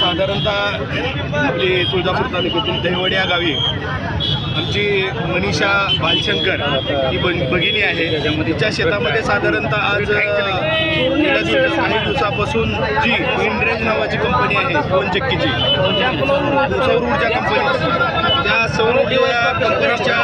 साधारणतः आपली तुळजापूर तालुक्यातील दहिवड या गावी आमची मनीषा बालशंकर ही बन भगिनी आहे. तिच्या शेतामध्ये साधारणतः आज काही दिवसापासून जी इंड्रेज नावाची कंपनी आहे पवनचक्कीची सौर ऊर्जा कंपनी त्या सौर ऊर्जा कंपनीच्या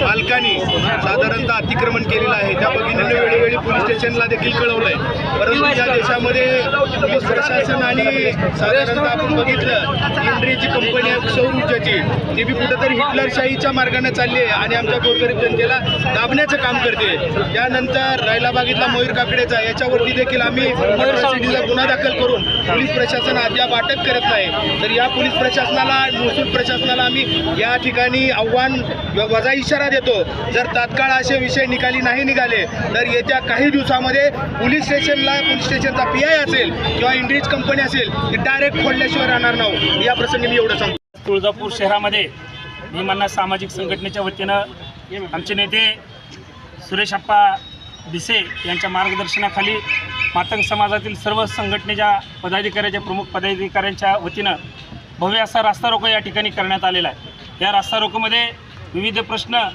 मालकाने साधारणतः अतिक्रमण केलेलं आहे. त्या भगिनीने वेळोवेळी पोलीस स्टेशनला देखील कळवलं आहे परंतु या देशामध्ये प्रशासन आणि साधारणतः आपण बघितलं इंड्रेची कंपनी आहे सौर ऊर्जाची ती बी कुठंतरी हिटलरशाहीच्या मार्गाने चालली आहे आणि आमच्या गोरगरीब जनतेला दाबण्याचं काम करते. त्यानंतर रायला बागेतला मयूर काकडेचा याच्यावरती देखील आम्ही सिटीला गुन्हा दाखल करून पोलीस प्रशासन अद्याप अटक करत नाही. तर या पोलीस प्रशासनाला महसूल प्रशासनाला आम्ही या ठिकाणी आव्हान वजा इशारा देतो. जर तात्काळ असे विषय निकाली नाही निघाले तर येत्या काही दिवसामध्ये पोलीस स्टेशनला पोलीस स्टेशनचा पी आय असेल किंवा इंडिज कंपनी असेल ती डायरेक्ट फोडल्याशिवाय राहणार नाही. या प्रसंगी मी एवढं सांगतो. तुळजापूर शहरामध्ये भीमांना सामाजिक संघटनेच्या वतीनं आमचे नेते सुरेश अप्पा भिसे यांच्या मार्गदर्शनाखाली मातंग समाजातील सर्व संघटनेच्या पदाधिकाऱ्याच्या प्रमुख पदाधिकाऱ्यांच्या वतीनं भव्य असा रास्ता रोको या ठिकाणी करण्यात आलेला आहे. या रास्ता रोकोमध्ये विविध प्रश्न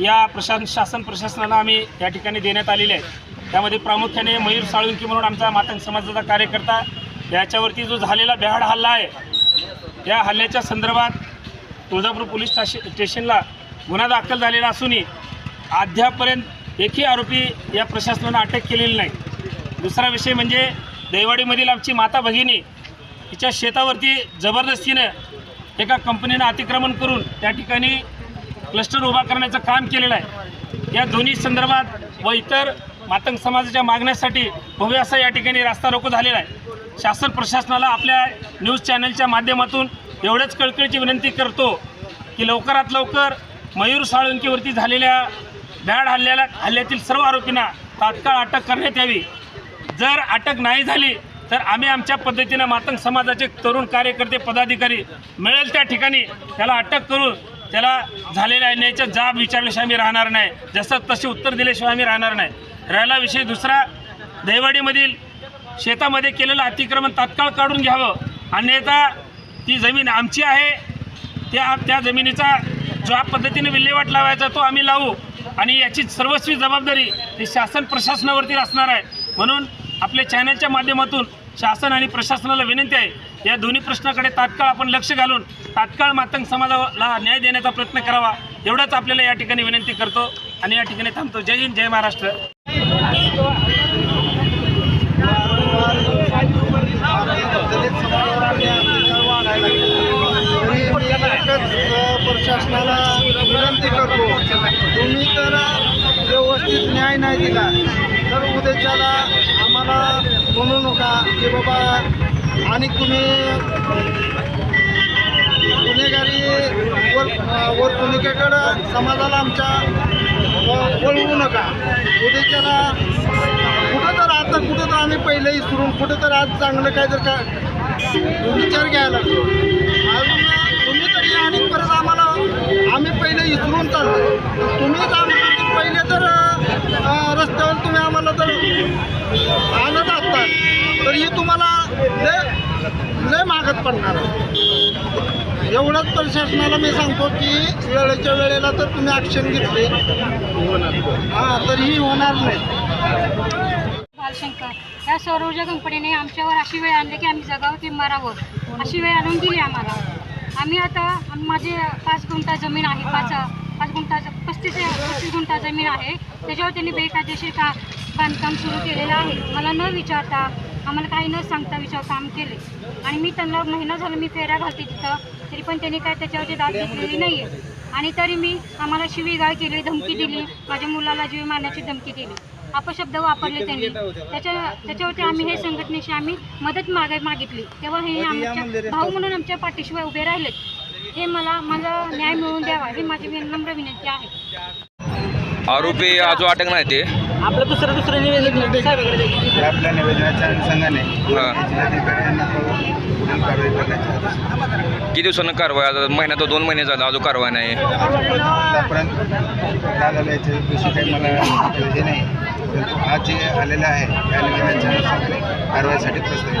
या प्रशासन शासन प्रशासनाला आम्ही या ठिकाणी देण्यात आलेले आहेत. त्यामध्ये प्रामुख्याने मयूर साळुंकी म्हणून आमचा मातंग समाजाचा कार्यकर्ता याच्यावरती जो झालेला बेहाड हल्ला आहे या हल्ल्याच्या संदर्भात तुळजापूर पोलीस स्टाश स्टेशनला गुन्हा दाखल झालेला असूनही अद्यापर्यंत एकही आरोपी या प्रशासनानं अटक केलेली नाही. दुसरा विषय म्हणजे दैवाडीमधील आमची माता भगिनी तिच्या शेतावरती जबरदस्तीनं एका कंपनीनं अतिक्रमण करून त्या ठिकाणी क्लस्टर उभा करण्याचं काम केलेलं आहे. या दोन्ही संदर्भात व इतर मातंग समाजाच्या मागण्यासाठी भव्य असा या ठिकाणी रास्ता रोको झालेला आहे. शासन प्रशासनाला आपल्या न्यूज चॅनलच्या माध्यमातून एवढ्याच कळकळीची विनंती करतो की लवकरात लवकर मयूर साळुंकीवरती झालेल्या भ्याड हल्ल्याला हल्ल्यातील सर्व आरोपींना तात्काळ अटक करण्यात यावी. जर अटक नाही झाली तर आम्ही आमच्या पद्धतीनं मातंग समाजाचे तरुण कार्यकर्ते पदाधिकारी मिळेल त्या ठिकाणी. त्याला अटक करून त्याला झालेल्या अन्यायाचा जाब विचारल्याशिवाय आम्ही राहणार नाही. जसं तसे उत्तर दिल्याशिवाय आम्ही राहणार नाही. राहिला विषय दुसरा. दहिवाडीमधील शेतामध्ये केलेलं अतिक्रमण तात्काळ काढून घ्यावं. अन्यथा ती जमीन आमची आहे. त्या त्या जमिनीचा ज्या पद्धतीने विल्हेवाट लावायचा तो आम्ही लावू. आणि याची सर्वस्वी जबाबदारी ही शासन प्रशासनावरती असणार आहे. म्हणून आपल्या चॅनलच्या माध्यमातून शासन आणि प्रशासनाला विनंती आहे या दोन्ही प्रश्नाकडे तात्काळ आपण लक्ष घालून तात्काळ मातंग समाजाला न्याय देण्याचा प्रयत्न करावा. एवढंच आपल्याला या ठिकाणी विनंती करतो. आणि या ठिकाणी थांबतो. जय हिंद जय महाराष्ट्र. प्रशासनाला विनंती करतो तुम्ही तर व्यवस्थित न्याय नाही दिला तर उद्याच्याला आम्हाला म्हणू नका की बाबा आणि तुम्ही गुन्हेगारी वर वर्तणुकीकडं समाजाला आमच्या वळवू नका. उद्याच्याला कुठं तर आता कुठं तर आम्ही पहिले इसरून कुठं तर आज चांगलं काय तर का विचार घ्यायला लागतो तुम्ही तरी आणि परत आम्हाला आम्ही पहिले इसरून चाललो. तुम्हीच आम्हाला पहिले तर रस्त्यावर तुम्ही आम्हाला तर आणत असतात. तर ही तुम्हाला लय लय मागत पडणार आहे. एवढंच प्रशासनाला मी सांगतो की वेळेच्या वेळेला तर तुम्ही ॲक्शन घेतले. हां तर ही होणार नाही. बालशंकर या सौर ऊर्जा कंपनीने आमच्यावर अशी वेळ आणली की आम्ही जगावं की मरावं. अशी वेळ आणून दिली आम्हाला. आम्ही आता माझे पाच गुंठा जमीन आहे पाच पाच गुंठा पस्तीस पस्तीस गुंठा जमीन आहे. त्याच्यावर त्यांनी बेकायदेशीर का बांधकाम सुरू केलेलं आहे. मला न विचारता आम्हाला काही न सांगता विचार काम केले. आणि मी त्यांना महिना झाला मी फेऱ्या घालते तिथं तरी पण त्यांनी काय त्याच्यावरती दाद घेतलेली नाही आहे आणि तरी मी आम्हाला शिवीगाळ केली धमकी दिली माझ्या मुलाला जीव मारण्याची धमकी दिली. अपशब्द वापरले त्यांनी. त्याच्या त्याच्यावरती आम्ही हे संघटनेशी आम्ही मदत माग मागितली. तेव्हा हे आमच्या भाऊ म्हणून आमच्या पाठीशिवाय उभे राहिलेत. हे मला मला न्याय मिळवून द्यावा ही माझी नम्र विनंती आहे. आरोपी अजून अटक नाही ते. आपलं दुसरं दुसरं निवेदन साहेबाकडे. आपल्या निवेदनाच्या अनुषंगाने हा. जिल्हाधिकारी यांना तो पुढील कारवाई करण्याचे आदेश किती दिवसानं कारवाई? आता महिना तो दोन महिने झाला अजून कारवाई नाही. आतापर्यंत काय झालं याच्या विषयी काही मला हे नाही. परंतु आज जे आलेलं आहे त्या निवेदनाच्या अनुषंगाने कारवाईसाठी प्रस्तावित.